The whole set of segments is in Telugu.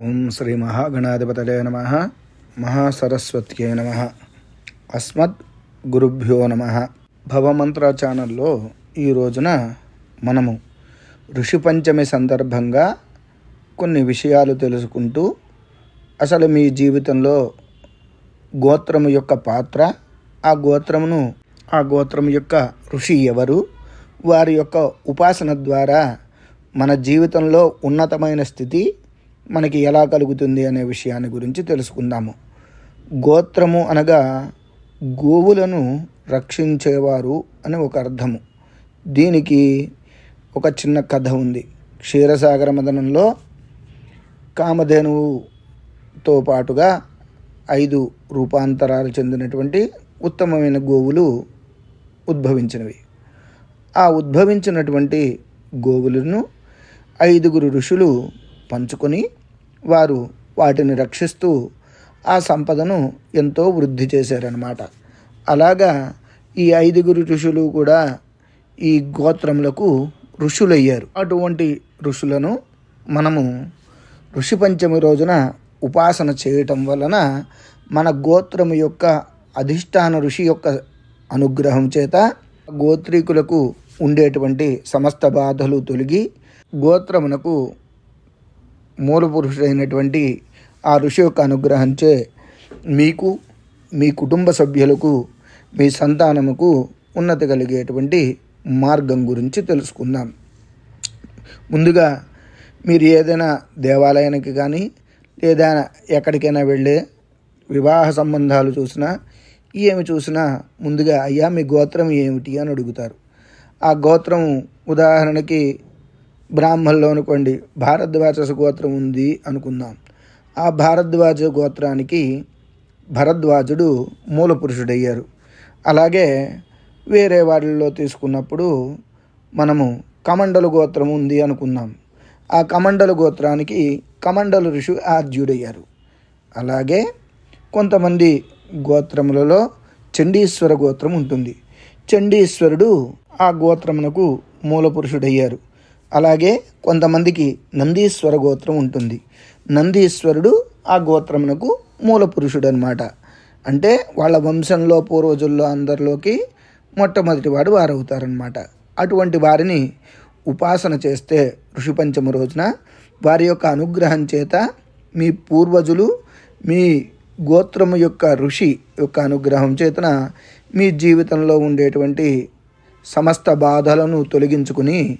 ఓం శ్రీ మహాగణాధిపతలే నమ. మహాసరస్వత్యే నమ. అస్మద్ గురుభ్యో నమ. భవమంత్ర ఛానల్లో ఈ రోజున మనము ఋషి పంచమి సందర్భంగా కొన్ని విషయాలు తెలుసుకుంటూ అసలు మీ జీవితంలో గోత్రము యొక్క పాత్ర ఆ గోత్రమును ఆ గోత్రం యొక్క ఋషి ఎవరు వారి యొక్క ఉపాసన ద్వారా మన జీవితంలో ఉన్నతమైన స్థితి మనకి ఎలా కలుగుతుంది అనే విషయాన్ని గురించి తెలుసుకుందాము. గోత్రము అనగా గోవులను రక్షించేవారు అని ఒక అర్థము. దీనికి ఒక చిన్న కథ ఉంది. క్షీరసాగర మదనంలో కామధేనువుతో పాటుగా ఐదు రూపాంతరాలు చెందినటువంటి ఉత్తమమైన గోవులు ఉద్భవించినవి. ఆ ఉద్భవించినటువంటి గోవులను ఐదుగురు ఋషులు పంచుకొని వారు వాటిని రక్షిస్తూ ఆ సంపదను ఎంతో వృద్ధి చేశారనమాట అలాగా ఈ ఐదుగురు ఋషులు కూడా ఈ గోత్రములకు ఋషులయ్యారు. అటువంటి ఋషులను మనము ఋషి పంచమి రోజున ఉపాసన చేయటం వలన మన గోత్రము యొక్క అధిష్టాన ఋషి యొక్క అనుగ్రహం చేత గోత్రీకులకు ఉండేటువంటి సమస్త బాధలు తొలగి గోత్రమునకు మూల పురుషుడైనటువంటి ఆ ఋషి యొక్క అనుగ్రహంచే మీకు మీ కుటుంబ సభ్యులకు మీ సంతానముకు ఉన్నతి కలిగేటువంటి మార్గం గురించి తెలుసుకుందాం. ముందుగా మీరు ఏదైనా దేవాలయానికి కానీ లేదా ఎక్కడికైనా వెళ్ళే వివాహ సంబంధాలు చూసినా ఏమి చూసినా ముందుగా అయ్యా మీ గోత్రం ఏమిటి? అని అడుగుతారు. ఆ గోత్రం ఉదాహరణకి బ్రాహ్మణులు అనుకోండి భారద్వాజ గోత్రం ఉంది అనుకుందాం. ఆ భారద్వాజ గోత్రానికి భరద్వాజుడు మూల పురుషుడయ్యారు అలాగే వేరే వాటిల్లో తీసుకున్నప్పుడు మనము కమండలు గోత్రం ఉంది అనుకుందాం. ఆ కమండలు గోత్రానికి కమండలు ఋషి ఆర్జుడయ్యారు. అలాగే కొంతమంది గోత్రములలో చండీశ్వర గోత్రం ఉంటుంది. చండీశ్వరుడు ఆ గోత్రమునకు మూల పురుషుడయ్యారు అలాగే కొంతమందికి నందీశ్వర గోత్రం ఉంటుంది. నందీశ్వరుడు ఆ గోత్రమునకు మూల పురుషుడు అనమాట అంటే వాళ్ళ వంశంలో పూర్వజుల్లో అందరిలోకి మొట్టమొదటి వాడు వారవుతారనమాట అటువంటి వారిని ఉపాసన చేస్తే ఋషి పంచమ రోజున వారి యొక్క అనుగ్రహం చేత మీ పూర్వజులు మీ గోత్రము యొక్క ఋషి యొక్క అనుగ్రహం చేతన మీ జీవితంలో ఉండేటువంటి సమస్త బాధలను తొలగించుకుని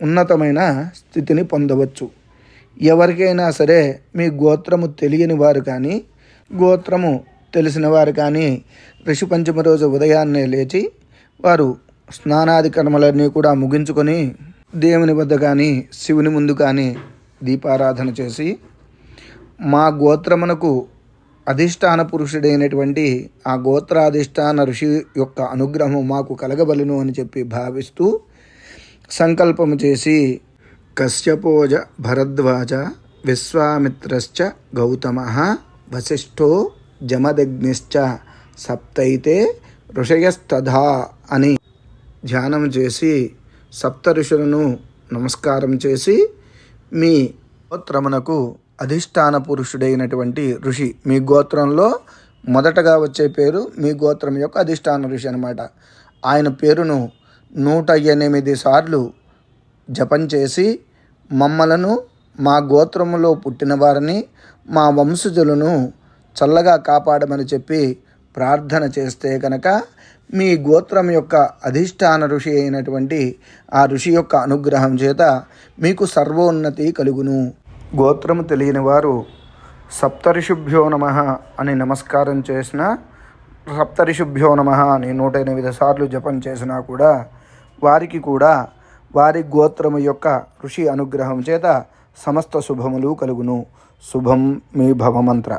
ఉన్నతమైన స్థితిని పొందవచ్చు. ఎవరికైనా సరే మీ గోత్రము తెలియని వారు కానీ గోత్రము తెలిసిన వారు కానీ ఋషి పంచమ రోజు ఉదయాన్నే లేచి వారు స్నానాది కర్మలన్నీ కూడా ముగించుకొని దేవుని వద్ద కానీ శివుని ముందు కానీ దీపారాధన చేసి మా గోత్రమునకు అధిష్టాన పురుషుడైనటువంటి ఆ గోత్రాధిష్టాన ఋషి యొక్క అనుగ్రహం మాకు కలగబలను అని చెప్పి భావిస్తూ సంకల్పము చేసి కశ్యపోజ భరద్వాజ విశ్వామిత్రశ్చ గౌతమ వశిష్ఠో జమదగ్నిశ్చ సప్తైతే ఋషయస్తథా అని ధ్యానం చేసి సప్త ఋషులను నమస్కారం చేసి మీ గోత్రమునకు అధిష్టాన పురుషుడైనటువంటి ఋషి మీ గోత్రంలో మొదటగా వచ్చే పేరు మీ గోత్రం యొక్క అధిష్టాన ఋషి అనమాట ఆయన పేరును నూట ఎనిమిది సార్లు జపం చేసి మమ్మలను మా గోత్రములో పుట్టిన వారిని మా వంశజులను చల్లగా కాపాడమని చెప్పి ప్రార్థన చేస్తే కనుక మీ గోత్రం యొక్క అధిష్టాన ఋషి అయినటువంటి ఆ ఋషి యొక్క అనుగ్రహం చేత మీకు సర్వోన్నతి కలుగును. గోత్రము తెలియని వారు సప్తరిషుభ్యో నమ అని నమస్కారం చేసిన సప్తరిషుభ్యో నమ అని నూట ఎనిమిది సార్లు జపం చేసినా కూడా వారికి కూడా వారి గోత్రము యొక్క ఋషి అనుగ్రహం చేత సమస్త శుభములు కలుగును. శుభం మీ భవమంత్ర.